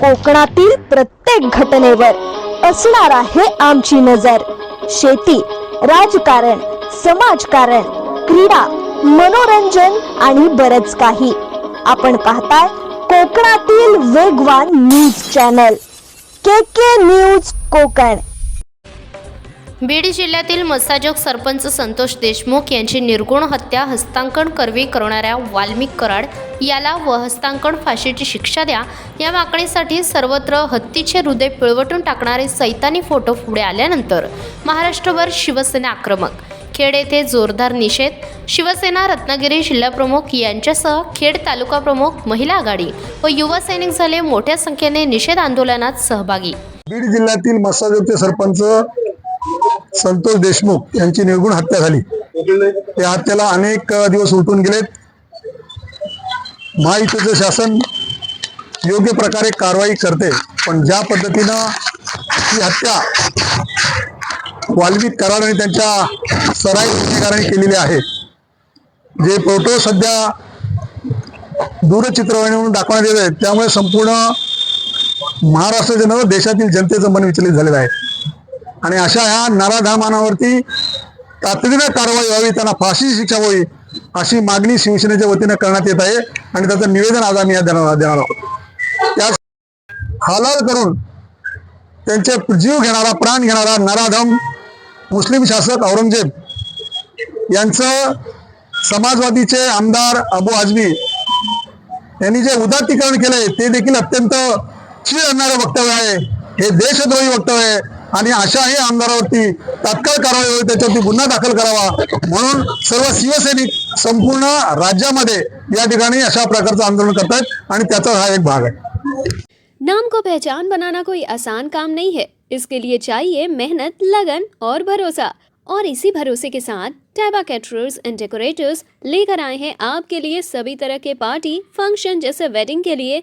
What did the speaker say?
कोकणातील प्रत्येक घटनेवर असणार आहे आमची नजर. शेती राजकारण समाजकारण क्रीडा मनोरंजन आणि बरच काही. आपण पाहताय कोकणातील वेगवान news channel. K K news Kokan. Beed जिल्ह्यातील मसाजोग सरपंच संतोष देशमुख यांची निर्गुण हत्या हस्तांकन करवी करणाऱ्या वाल्मिक कराड याला व हस्तांकन फाशीची शिक्षा द्या या मागणीसाठी सर्वत्र हत्तीचे हृदय पिळवटून टाकणारे सैतानी फोटो पुढे आल्यानंतर महाराष्ट्रभर शिवसेना आक्रमक. खेड येथे जोरदार निषेध. शिवसेना रत्नागिरी जिल्हाप्रमुख यांच्यासह खेड तालुका प्रमुख महिला आघाडी व युवा सैनिक झाले मोठ्या संख्येने निषेध आंदोलनात सहभागी. बीड जिल्ह्यातील मसाजोगचे सरपंच संतोष देशमुख यांची निर्गुण हत्या झाली. त्या हत्याला अनेक दिवस उलटून गेलेत. महायुतीचं शासन योग्य प्रकारे कारवाई करते पण ज्या पद्धतीनं ही हत्या वाल्मिक कराड आणि त्यांच्या सराई गुन्हेगारांनी केलेली आहे जे फोटो सध्या दूरचित्रवाणीवरून दाखवण्यात येत आहेत त्यामुळे संपूर्ण महाराष्ट्राचे नव्हे देशातील जनतेचं मन विचलित झालेलं आहे. आणि अशा ह्या नराधामानावरती तातडीनं कारवाई व्हावी त्यांना फाशी शिक्षा व्हावी अशी मागणी शिवसेनेच्या वतीनं करण्यात येत आहे आणि त्याचं निवेदन आज आम्ही देणार देणार आहोत. त्या हालाल करून त्यांचे जीव घेणारा प्राण घेणारा नराधम मुस्लिम शासक औरंगजेब यांचं समाजवादीचे आमदार अबू आजमी यांनी जे उदात्तीकरण केलंय ते देखील अत्यंत चीड आणणारं वक्तव्य आहे. हे देशद्रोही वक्तव्य आहे. आणि अशाही आमदारावरती तात्काळ कारवाई होईल गुन्हा दाखल करावा. सर्व शिवसैनिक संपूर्ण राज्यामध्ये या ठिकाणी अशा प्रकारचं आंदोलन आणि त्याचा हा एक भाग आहे. नाम को पहचान बनाना कोई आसान काम नहीं है। इसके लिए चाहिए मेहनत, लगन और भरोसा। और इसी भरोसे के साथ टैबा कैटरर्स एंड डेकोरेटर्स लेकर आए हैं आपके लिए सभी तरह के पार्टी फ़ंक्शन जैसे वेडिंग के लिए।